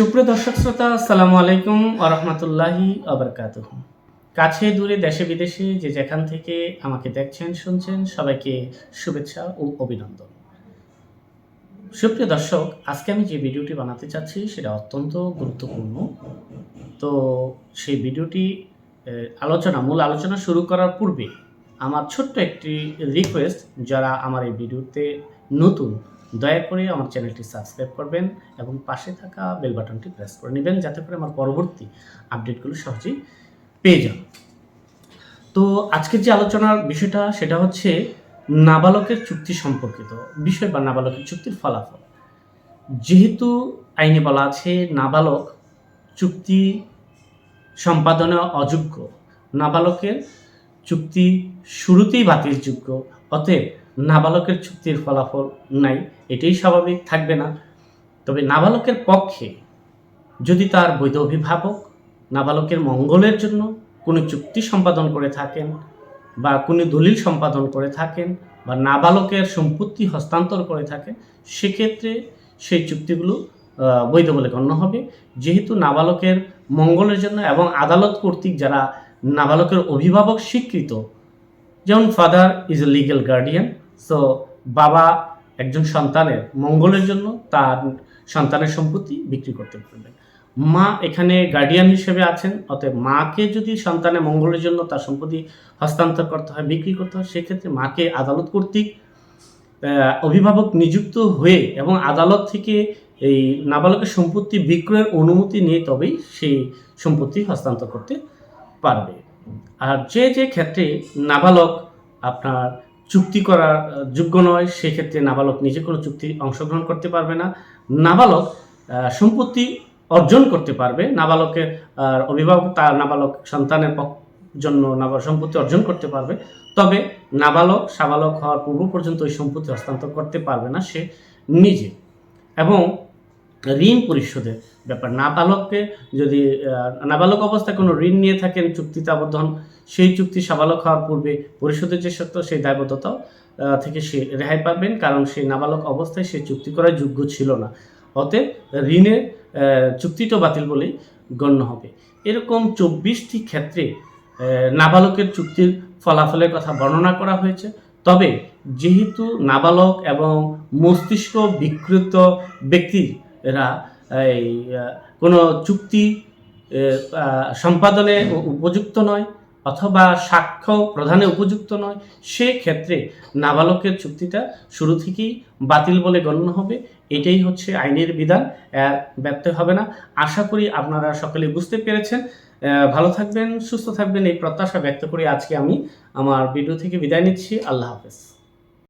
সুপ্রিয় দর্শক শ্রোতা, আসসালামু আলাইকুম আরহামতুল্লাহি আবরকাত কাছে দূরে দেশে বিদেশে যে যেখান থেকে আমাকে দেখছেন, শুনছেন, সবাইকে শুভেচ্ছা ও অভিনন্দন। সুপ্রিয় দর্শক, আজকে আমি যে ভিডিওটি বানাতে চাচ্ছি সেটা অত্যন্ত গুরুত্বপূর্ণ। তো সেই ভিডিওটি আলোচনা, মূল আলোচনা শুরু করার পূর্বে আমার ছোট্ট একটি রিকোয়েস্ট যারা আমার এই ভিডিওতে নতুন দয়া করে আমার চ্যানেলটি সাবস্ক্রাইব করবেন এবং পাশে থাকা বেল বাটনটি প্রেস করে নেবেন যাতে করে আমার পরবর্তী আপডেটগুলো সহজেই পেয়ে যান। তো আজকের যে আলোচনার বিষয়টা, সেটা হচ্ছে নাবালকের চুক্তি সম্পর্কিত বিষয় বা নাবালকের চুক্তির ফলাফল। যেহেতু আইনে বলা আছে, নাবালক চুক্তি সম্পাদনে অযোগ্য, নাবালকের চুক্তি শুরুতেই বাতিলযোগ্য, অতএব নাবালকের চুক্তির ফলাফল নাই, এটাই স্বাভাবিক, থাকবে না। তবে নাবালকের পক্ষে যদি তার বৈধ অভিভাবক নাবালকের মঙ্গলের জন্য কোনো চুক্তি সম্পাদন করে থাকেন বা কোনো দলিল সম্পাদন করে থাকেন বা নাবালকের সম্পত্তি হস্তান্তর করে থাকেন, সেক্ষেত্রে সেই চুক্তিগুলো বৈধ বলে গণ্য হবে। যেহেতু নাবালকের মঙ্গলের জন্য এবং আদালত কর্তৃক যারা নাবালকের অভিভাবক স্বীকৃত, যেমন father is a legal guardian so বাবা একজন সন্তানের মঙ্গলের জন্য তার সন্তানের সম্পত্তি বিক্রি করতে পারবেন। মা এখানে গার্ডিয়ান হিসেবে আছেন, অতএব মাকে যদি সন্তানের মঙ্গলের জন্য তার সম্পত্তি হস্তান্তর করতে হয়, বিক্রি করতে হয়, সেক্ষেত্রে মাকে আদালত কর্তৃক অভিভাবক নিযুক্ত হয়ে এবং আদালত থেকে এই নাবালকের সম্পত্তি বিক্রয়ের অনুমতি নিয়ে তবেই সেই সম্পত্তি হস্তান্তর করতে পারবে। আর যে যে ক্ষেত্রে নাবালক আপনার চুক্তি করার যোগ্য নয়, সেক্ষেত্রে নাবালক নিজে কোনো চুক্তি অংশগ্রহণ করতে পারবে না। নাবালক সম্পত্তি অর্জন করতে পারবে। নাবালকের অভিভাবক তার নাবালক সন্তানের জন্য নাবালক সম্পত্তি অর্জন করতে পারবে। তবে নাবালক, সাবালক হওয়ার পূর্ব পর্যন্ত ওই সম্পত্তি হস্তান্তর করতে পারবে না সে নিজে। এবং ঋণ পরিশোধের ব্যাপার। নাবালককে যদি নাবালক অবস্থায় কোনো ঋণ নিয়ে থাকেন, চুক্তিতে আবদ্ধ হন, সেই চুক্তি সাবালক হওয়ার পূর্বে পরিশোধের যে সত্য সেই দায়বদ্ধতাও থেকে সে রেহাই পাবেন, কারণ সেই নাবালক অবস্থায় সে চুক্তি করার যোগ্য ছিল না। অতএব ঋণের চুক্তিটা বাতিল বলেই গণ্য হবে। এরকম চব্বিশটি ক্ষেত্রে নাবালকের চুক্তির ফলাফলের কথা বর্ণনা করা হয়েছে। তবে যেহেতু নাবালক এবং মস্তিষ্ক বিকৃত ব্যক্তিরা এই কোনো চুক্তি সম্পাদনে উপযুক্ত নয় অথবা সাক্ষ্য প্রধানে উপযুক্ত নয়। সেক্ষেত্রে নাবালকের চুক্তিটা শুরু থেকেই বাতিল বলে গণ্য হবে। এটাই হচ্ছে আইনের বিধান এর ব্যত্যয় হবে না। আশা করি আপনারা সকলে বুঝতে পেরেছেন। ভালো থাকবেন, সুস্থ থাকবেন, এই প্রত্যাশা ব্যক্ত করে আজকে আমি আমার ভিডিও থেকে বিদায় নিচ্ছি। আল্লাহ হাফেজ।